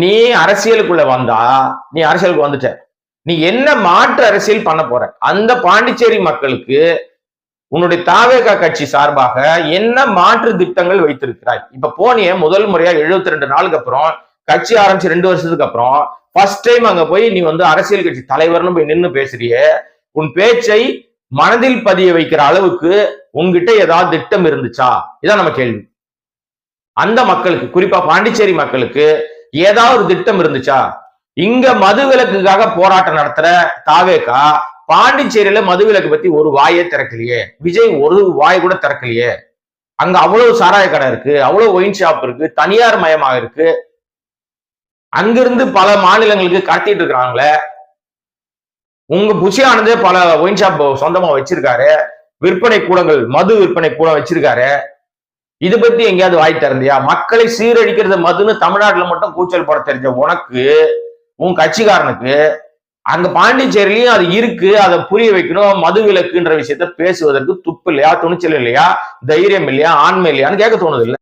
நீ அரசியலுக்குள்ள வந்தா நீ அரசியலுக்கு வந்துட்ட. நீ என்ன மாற்று அரசியல் பண்ண போற? அந்த பாண்டிச்சேரி மக்களுக்கு உன்னுடைய தாவேகா கட்சி சார்பாக என்ன மாற்று திட்டங்கள் வைத்திருக்கிறாய்? இப்ப போனிய முதல் முறையா 72 ரெண்டு நாளுக்கு அப்புறம் கட்சி ஆரம்பிச்சு ரெண்டு வருஷத்துக்கு அப்புறம் ஃபர்ஸ்ட் டைம் அங்க போய் நீ வந்து அரசியல் கட்சி தலைவர்னு போய் நின்னு பேசுறியே உன் பேச்சை மனதில் பதிய வைக்கிற அளவுக்கு உன்கிட்ட ஏதாவது திட்டம் இருந்துச்சா? இதான் நம்ம கேள்வி. அந்த மக்களுக்கு குறிப்பா பாண்டிச்சேரி மக்களுக்கு ஏதாவது ஒரு திட்டம் இருந்துச்சா? இங்க மது விலக்குக்காக போராட்டம் நடத்துற தாவேக்கா பாண்டிச்சேரியில மது விலக்கு பத்தி ஒரு வாயே திறக்கலையே. விஜய் ஒரு வாய் கூட திறக்கலையே. அங்க அவ்வளவு சாராய கடை இருக்கு அவ்வளவு ஒயின் ஷாப் இருக்கு தனியார் மயமாக இருக்கு. அங்கிருந்து பல மாநிலங்களுக்கு கடத்திட்டு இருக்கிறாங்களே. உங்க புஷி ஆனந்தே பல ஒயின் ஷாப் சொந்தமா வச்சிருக்காரு. விற்பனை கூடங்கள் மது விற்பனை கூடம் வச்சிருக்காரு. இது பத்தி எங்கேயாவது வாய் திறந்தியா? மக்களை சீரழிக்கிறது மதுன்னு தமிழ்நாட்டுல மட்டும் கூச்சல் போட தெரிஞ்ச உனக்கு உன் கட்சிக்காரனுக்கு அங்க பாண்டிச்சேரியிலயும் அது இருக்கு அதை புரிய வைக்கணும் மது விலக்குன்ற விஷயத்த பேசுவதற்கு துப்பு இல்லையா துணிச்சல் இல்லையா தைரியம் இல்லையா ஆண்மை இல்லையான்னு கேட்க தோணுது இல்லை.